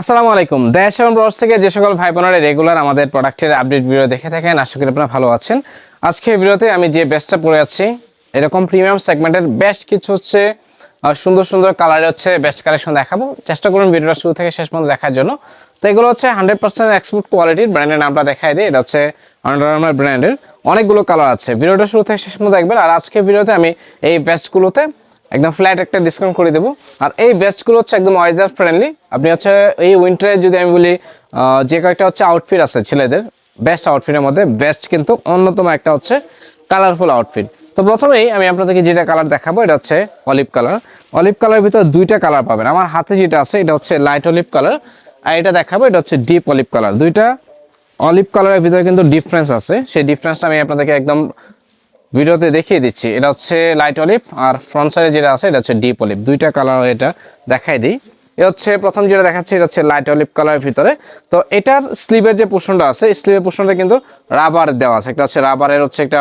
আসসালামু আলাইকুম। দেশ এবং ব্রস থেকে যে সকল ভাই বোনেরা রেগুলার আমাদের প্রোডাক্টের আপডেট ভিডিও দেখে থাকেন, আশা করি আপনারা ভালো আছেন। আজকে ভিডিওতে আমি যে বেস্টটা পরে আছি, এরকম প্রিমিয়াম সেগমেন্টের বেস্ট কিছু হচ্ছে সুন্দর সুন্দর কালারে হচ্ছে বেস্ট কালেকশন দেখাবো। চেষ্টা করুন ভিডিওটা শুরু থেকে শেষ পর্যন্ত দেখার জন্য। তো এগুলো হচ্ছে হান্ড্রেড পার্সেন্ট এক্সপোর্ট কোয়ালিটির ব্র্যান্ডের নামটা দেখাই দিই। এটা হচ্ছে আন্ডার আর্মার ব্র্যান্ডের অনেকগুলো কালার আছে। ভিডিওটা শুরু থেকে শেষ পর্যন্ত দেখবেন। আর আজকে ভিডিওতে আমি এই বেস্টগুলোতে একদম ফ্ল্যাট একটা ডিসকাউন্ট করে দেবো। আর এই বেস্টগুলো হচ্ছে একদম ওয়েদার ফ্রেন্ডলি আপনি হচ্ছে এই উইন্টারে যদি আমি বলি যে কয়েকটা হচ্ছে আউটফিট আছে ছেলেদের বেস্ট আউটফিটের মধ্যে বেস্ট কিন্তু অন্যতম একটা হচ্ছে কালারফুল আউটফিট তো প্রথমেই আমি আপনাদেরকে যেটা কালার দেখাবো, এটা হচ্ছে অলিভ কালার অলিভ কালারের ভিতরে দুইটা কালার পাবেন। আমার হাতে যেটা আছে, এটা হচ্ছে লাইট অলিভ কালার আর এটা দেখাবো, এটা হচ্ছে ডিপ অলিভ কালার দুইটা অলিভ কালারের ভিতরে কিন্তু ডিফারেন্স আছে। সেই ডিফারেন্সটা আমি আপনাদেরকে একদম ভিডিওতে দেখিয়ে দিচ্ছি। এটা হচ্ছে লাইট অলিভ আর ফ্রন্ট সাইডে যেটা আছে, এটা হচ্ছে ডিপ অলিভ দুইটা কালার এটা দেখাই দিই। এ হচ্ছে প্রথম যেটা দেখাচ্ছি, এটা হচ্ছে লাইট অলিভ কালারের ভিতরে। তো এটার স্লিভের যে পোর্শনটা আছে স্লিভের পোর্শনটা কিন্তু রাবার দেওয়া আছে। একটা হচ্ছে রাবারের হচ্ছে একটা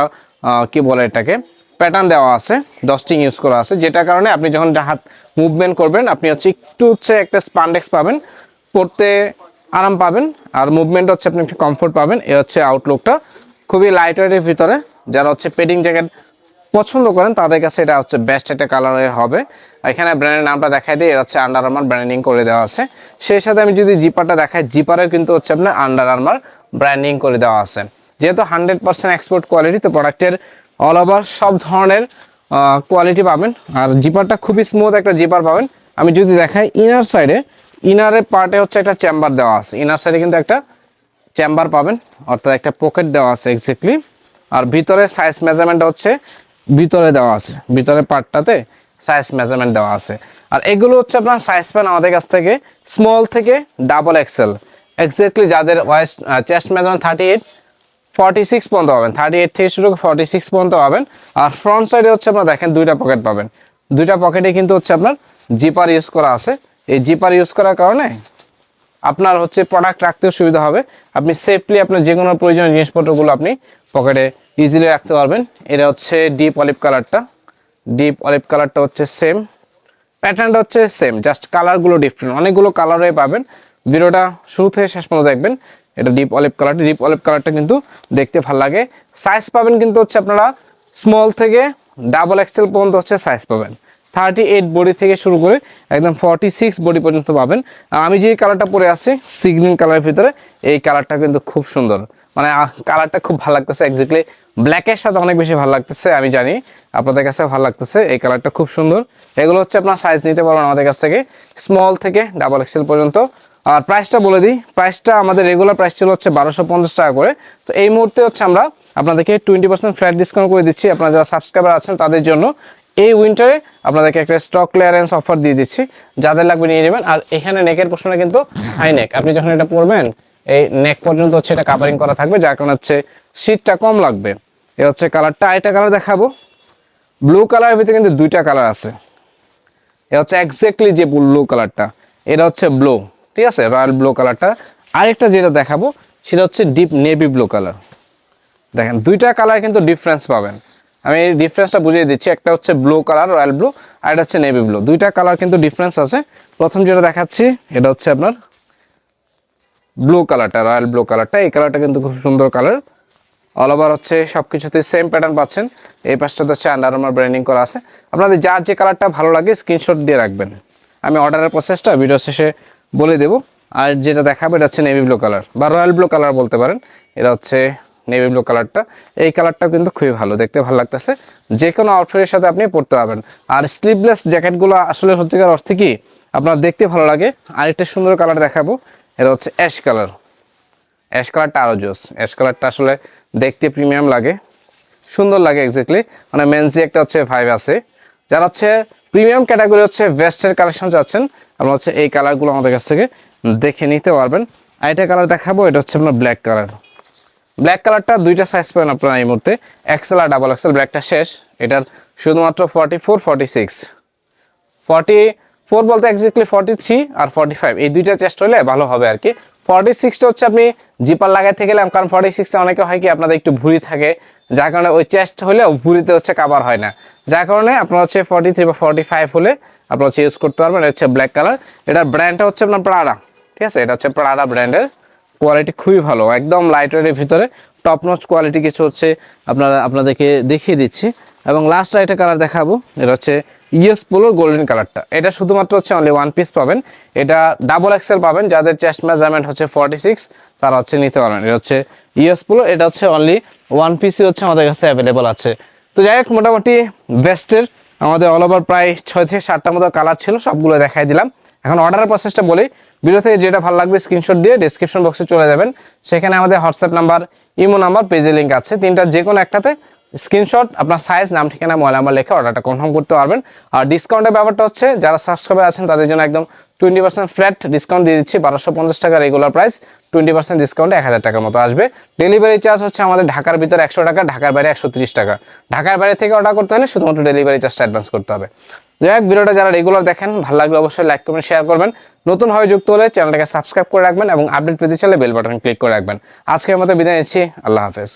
কি বলে এটাকে? প্যাটার্ন দেওয়া আছে ডস্টিং ইউজ করা আছে। যেটার কারণে আপনি যখন হাত মুভমেন্ট করবেন, আপনি হচ্ছে একটু হচ্ছে একটা স্পান্ডেক্স পাবেন, পড়তে আরাম পাবেন, আর মুভমেন্ট হচ্ছে আপনি একটু কমফোর্ট পাবেন। এ হচ্ছে আউটলুকটা খুবই লাইট ওয়েটের ভিতরে। যারা হচ্ছে পেডিং জ্যাকেট পছন্দ করেন, তাদের কাছে এটা হচ্ছে বেস্ট একটা কালারের হবে। এখানে ব্র্যান্ডের নামটা দেখাই দিই এটা হচ্ছে আন্ডার আর্মার ব্র্যান্ডিং করে দেওয়া আছে। সেই সাথে আমি যদি জিপারটা দেখাই জিপারের কিন্তু হচ্ছে আপনার আন্ডার আর্মার ব্র্যান্ডিং করে দেওয়া আছে। যেহেতু হান্ড্রেড পার্সেন্ট এক্সপোর্ট কোয়ালিটি তো প্রোডাক্টের অল ওভার সব ধরনের কোয়ালিটি পাবেন। আর জিপারটা খুবই স্মুথ একটা জিপার পাবেন। আমি যদি দেখাই ইনার সাইডে ইনারের পার্টে হচ্ছে একটা চেম্বার দেওয়া আছে। ইনার সাইডে কিন্তু একটা চেম্বার পাবেন, অর্থাৎ একটা পকেট দেওয়া আছে এক্স্যাক্টলি আর ভিতরে সাইজ মেজারমেন্ট হচ্ছে ভিতরে দেওয়া আছে। ভিতরে পার্টটাতে সাইজ মেজারমেন্ট দেওয়া আছে। আর এগুলো হচ্ছে আপনার সাইজ প্যান আমাদের কাছ থেকে স্মল থেকে ডাবল এক্সেল এক্স্যাক্টলি যাদের waist chest measurement thirty eight forty six পর্যন্ত পাবেন। থার্টি এইট থেকে শুরু করে ফর্টি সিক্স পর্যন্ত পাবেন। আর ফ্রন্ট সাইডে হচ্ছে আপনার দেখেন দুইটা পকেট পাবেন। দুইটা পকেটে কিন্তু হচ্ছে আপনার জিপার ইউজ করা আছে। এই জিপার ইউজ করার কারণে আপনার হচ্ছে প্রোডাক্ট রাখতেও সুবিধা হবে। আপনি সেফলি আপনার যে কোনো প্রয়োজনীয় জিনিসপত্রগুলো আপনি পকেটে ইজিলি রাখতে পারবেন। এটা হচ্ছে ডিপ অলিভ কালারটা ডিপ অলিভ কালারটা হচ্ছে সেম প্যাটার্নটা হচ্ছে সেম জাস্ট কালারগুলো ডিফারেন্ট অনেকগুলো কালারে পাবেন। ভিডিওটা শুরু থেকে শেষ পর্যন্ত দেখবেন। এটা ডিপ অলিভ কালারটা ডিপ অলিভ কালারটা কিন্তু দেখতে ভালো লাগে। সাইজ পাবেন কিন্তু হচ্ছে আপনারা স্মল থেকে ডাবল এক্সেল পর্যন্ত হচ্ছে সাইজ পাবেন। থার্টি এইট বডি থেকে শুরু করে একদম ফর্টি সিক্স বডি পর্যন্ত পাবেন। আর আমি যে কালারটা পরে আছি সিগ্রিন কালারের ভিতরে, এই কালারটা কিন্তু খুব সুন্দর। মানে কালারটা খুব ভালো লাগতেছে এক্স্যাক্টলি ব্ল্যাকের সাথে অনেক বেশি ভালো লাগতেছে, আমি জানি আপনাদের কাছে ভালো লাগতেছে, এই কালারটা খুব সুন্দর। এগুলো হচ্ছে আপনার সাইজ নিতে পারবেন আমাদের কাছ থেকে স্মল থেকে ডাবল এক্সেল পর্যন্ত। আর প্রাইসটা বলে দিই প্রাইসটা আমাদের রেগুলার প্রাইস ছিল হচ্ছে বারোশো টাকা করে। তো এই মুহূর্তে হচ্ছে আমরা আপনাদেরকে টোয়েন্টি পার্সেন্ট ফ্ল্যাট ডিসকাউন্ট করে দিচ্ছি। আপনারা যারা সাবস্ক্রাইবার আছেন তাদের জন্য এই উইন্টারে আপনাদেরকে একটা স্টক ক্লিয়ারেন্স অফার দিয়ে দিচ্ছি। যাদের লাগবে নিয়ে নেবেন। আর এখানে নেকের পোর্শনে কিন্তু হাই নেক আপনি যখন এটা পরবেন, এই নেক পর্যন্ত হচ্ছে এটা কাভারিং করা থাকবে, যার কারণে হচ্ছে শীতটা কম লাগবে। এ হচ্ছে কালারটা আরেকটা কালার দেখাবো। ব্লু কালারের ভিতরে কিন্তু দুইটা কালার আছে। এটা হচ্ছে এক্স্যাক্টলি যে ব্লু কালারটা এটা হচ্ছে ব্লু ঠিক আছে? রয়্যাল ব্লু কালারটা আরেকটা যেটা দেখাবো, সেটা হচ্ছে ডিপ নেভি ব্লু কালার দেখেন, দুইটা কালার কিন্তু ডিফারেন্স পাবেন। আমি এই ডিফারেন্সটা বুঝিয়ে দিচ্ছি। একটা হচ্ছে ব্লু কালার রয়্যাল ব্লু আর এটা হচ্ছে নেভি ব্লু দুইটা কালার কিন্তু ডিফারেন্স আছে। প্রথম যেটা দেখাচ্ছি, এটা হচ্ছে আপনার ব্লু কালারটা রয়্যাল ব্লু কালারটা এই কালারটা কিন্তু খুব সুন্দর কালার অল ওভার হচ্ছে সব কিছুতে সেম প্যাটার্ন পাচ্ছেন। এই পাশটাতে হচ্ছে আন্ডার আমার ব্র্যান্ডিং করা আছে। আপনাদের যার যে কালারটা ভালো লাগে স্ক্রিনশট দিয়ে রাখবেন। আমি অর্ডারের প্রসেসটা ভিডিও শেষে বলে দেবো। আর যেটা দেখাবো, এটা হচ্ছে নেভি ব্লু কালার বা রয়্যাল ব্লু কালার বলতে পারেন। এটা হচ্ছে নেভি ব্লু কালারটা এই কালারটাও কিন্তু খুবই ভালো, দেখতে ভালো লাগতেছে। যে কোনো আউটফিটের সাথে আপনি পরতে পারবেন। আর স্লিভলেস জ্যাকেটগুলো আসলে সত্যিকার অর্থে কি? আপনার দেখতে ভালো লাগে। আরেকটা সুন্দর কালার দেখাবো, এটা হচ্ছে অ্যাশ কালার অ্যাশ কালারটা আরও জোস। অ্যাশ কালারটা আসলে দেখতে প্রিমিয়াম লাগে। সুন্দর লাগে এক্স্যাক্টলি মানে মেন্সি একটা হচ্ছে ভাইব আছে। যারা হচ্ছে প্রিমিয়াম ক্যাটাগরি হচ্ছে ভেস্টের কালেকশন চাচ্ছেন আপনারা হচ্ছে এই কালারগুলো আমাদের কাছ থেকে দেখে নিতে পারবেন। আর এটা কালার দেখাবো, এটা হচ্ছে আপনার ব্ল্যাক কালার ব্ল্যাক কালারটা দুইটা সাইজ পাবেন আপনারা এই মুহূর্তে। এক্সেল আর ডাবল এক্সেল ব্ল্যাকটা শেষ। এটার শুধুমাত্র forty four forty six forty four বলতে এক্স্যাক্টলি ফর্টি থ্রি আর ফর্টি ফাইভ এই দুইটা চেস্ট হলে ভালো হবে আর কি। ফর্টি সিক্সটা হচ্ছে আপনি জিপার লাগাইতে গেলাম, কারণ ফর্টি সিক্সে অনেকে হয় কি, আপনাদের একটু ভুঁড়ি থাকে। যার কারণে ওই চেস্ট হলে ভুঁড়িতে হচ্ছে কাবার হয় না। যার কারণে আপনার হচ্ছে ফর্টি থ্রি বা ফর্টি ফাইভ হলে আপনার হচ্ছে ইউজ করতে পারবেন। এটা হচ্ছে ব্ল্যাক কালার এটার ব্র্যান্ডটা হচ্ছে আপনার প্রাড়া ঠিক আছে? এটা হচ্ছে প্রাডা ব্র্যান্ডের কোয়ালিটি খুবই ভালো, একদম লাইট ওয়েটের ভিতরে টপ নচ কোয়ালিটি কিছু হচ্ছে আপনারা, আপনাদেরকে দেখিয়ে দিচ্ছি। এবং লাস্ট একটা কালার দেখাবো, এটা হচ্ছে ইয়েস পোলোর গোল্ডেন কালারটা এটা শুধুমাত্র হচ্ছে অনলি ওয়ান পিস পাবেন, এটা ডাবল এক্সেল পাবেন, যাদের চেস্ট মেজারমেন্ট হচ্ছে ফর্টি সিক্স তারা হচ্ছে নিতে পারবেন। এটা হচ্ছে ইয়েস পোলো এটা হচ্ছে অনলি ওয়ান পিসই হচ্ছে আমাদের কাছে অ্যাভেলেবল আছে। তো যাই হোক, মোটামুটি বেস্টের আমাদের অল ওভার প্রায় ছয় থেকে সাতটার মতো কালার ছিল, সবগুলো দেখাই দিলাম। এখন অর্ডারের প্রসেসটা বলি। ভিডিও থেকে যেটা ভালো লাগবে স্ক্রিনশট দিয়ে ডিসক্রিপশন বক্সে চলে যাবেন। সেখানে আমাদের হোয়াটসঅ্যাপ নাম্বার ইমো নাম্বার পেজে লিঙ্ক আছে। তিনটা যে কোনো একটাতে স্ক্রিনশট আপনার সাইজ নাম, ঠিকানা মোবাইল নাম্বার লিখে অর্ডারটা কনফার্ম করতে পারবেন। আর ডিসকাউন্টের ব্যাপারটা হচ্ছে, যারা সাবস্ক্রাইবার আছেন, তাদের জন্য একদম টোয়েন্টি পার্সেন্ট ফ্ল্যাট ডিসকাউন্ট দিয়ে দিচ্ছি, বারোশো পঞ্চাশ টাকা রেগুলার প্রাইস টোয়েন্টি পার্সেন্ট ডিসকাউন্টে এক হাজার টাকার মতো আসবে। ডেলিভারি চার্জ হচ্ছে আমাদের ঢাকার ভিতরে একশো টাকা, ঢাকার বাইরে একশো তিরিশ টাকা। ঢাকার বাইরে থেকে অর্ডার করতে হলে শুধুমাত্র ডেলিভারি চার্জটা অ্যাডভান্স করতে হবে। যাই হোক, ভিডিওটা যারা রেগুলার দেখেন, ভালো লাগলে অবশ্যই লাইক করবেন শেয়ার করবেন। নতুনভাবে যুক্ত হলে চ্যানেলটাকে সাবস্ক্রাইব করে রাখবেন এবং আপডেট পেতে চাইলে বেল বাটন ক্লিক করে রাখবেন। আজকের মতো বিদায় নিচ্ছি, আল্লাহ হাফেজ।